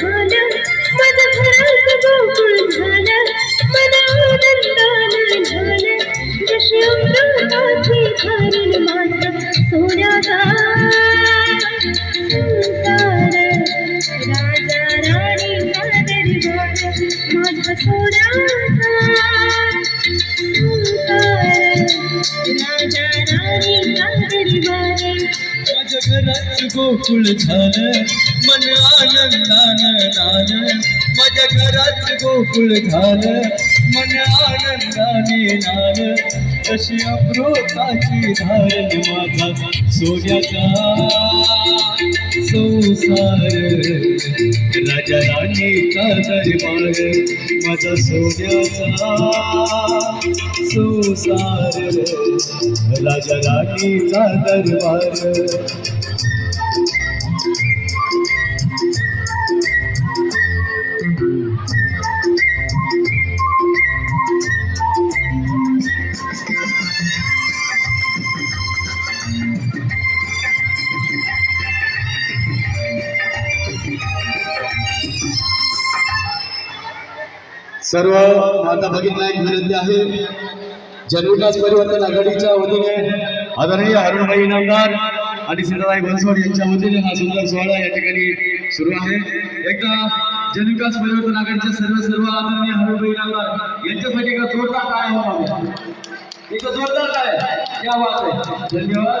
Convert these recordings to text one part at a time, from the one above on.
झालं. मन भरात गोकुळ झालं. मन आनंदानं झालं. जशी अमृताची भरून मात सोन्याचा. संसार राजा राणी नागरी वाट घरात गोकुळ झालं मन आनंदान नान माझ्या घरात गोकुळ झालं मन आनंदाने नान कशी अमृताची धारण माझा सोन्याचा संसार. राजा राणीचा दरबार माझा सोन्याचा संसार. राजा राणीचा दरबार सर्व माता भगिनीला एक विनंती आहे. जनविकास परिवर्तन आघाडीच्या वतीने आदरणीय अरुणभाई इनामदार आणि सीताबाई बनसोड यांच्या वतीने हा सुंदर सोहळा या ठिकाणी सुरू आहे. एकदा जनविकास परिवर्तन आघाडीचे सर्व सर्व आदरणीय अरुणभाई इनामदार यांच्यासाठी एका जोरदार काय होता इथं जोरदार काय? या बात आहे धन्यवाद.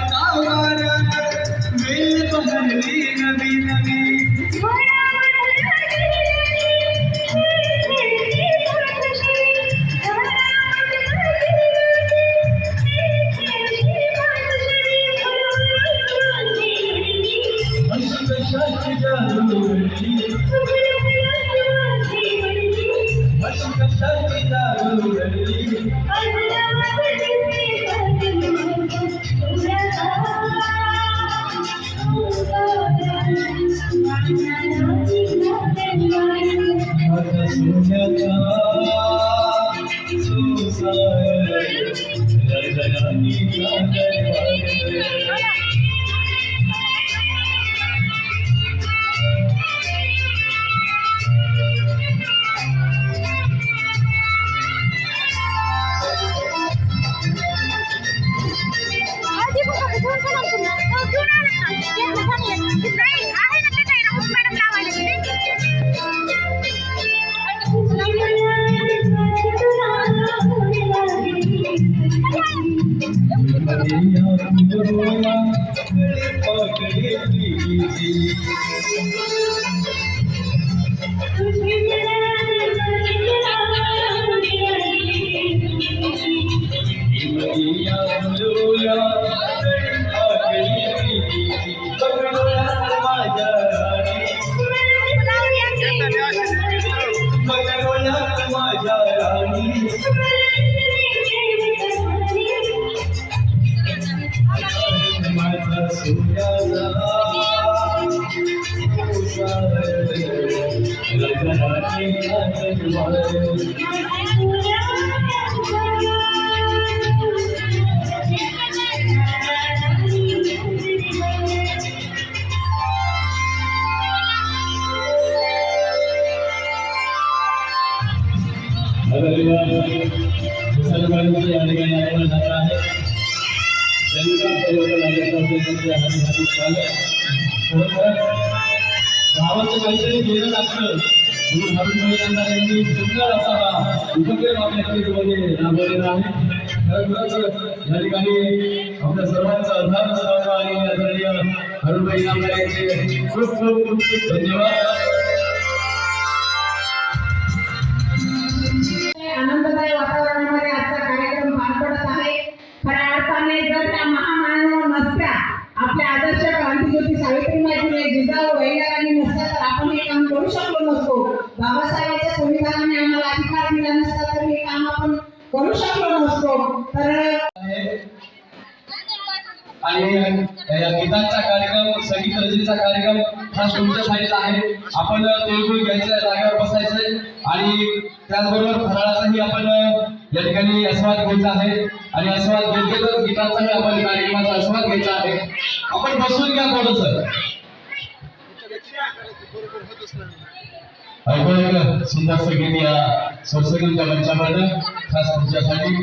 Yeah. Thank you. गावाचं काहीतरी गेलं लागतं म्हणून यांनी सुंदर असा उपक्रम आपल्या केसमध्ये राबवलेला आहे. या ठिकाणी आपल्या सर्वांचा आधार आणि आदरणीय हरुभाई नामदार यांचे खूप खूप धन्यवाद. करू शकलो नसतो तर आणि गीतांचा कार्यक्रम संगीत कार्यक्रम हा तुमच्यासाठीच आहे. आपण तेलगुळ घ्यायचं जागेवर बसायचंय. आणि त्याचबरोबर फराळाचाही आपण या ठिकाणी आस्वाद घ्यायचा आहे. आणि आस्वाद घेत घेतच गीतांचाही आपण कार्यक्रमाचा आस्वाद घ्यायचा आहे. आपण बसून घ्या थोडस. ऐकूया सुंदर संगीत या सरसंगीतच्या मंचावर खास तुमच्यासाठी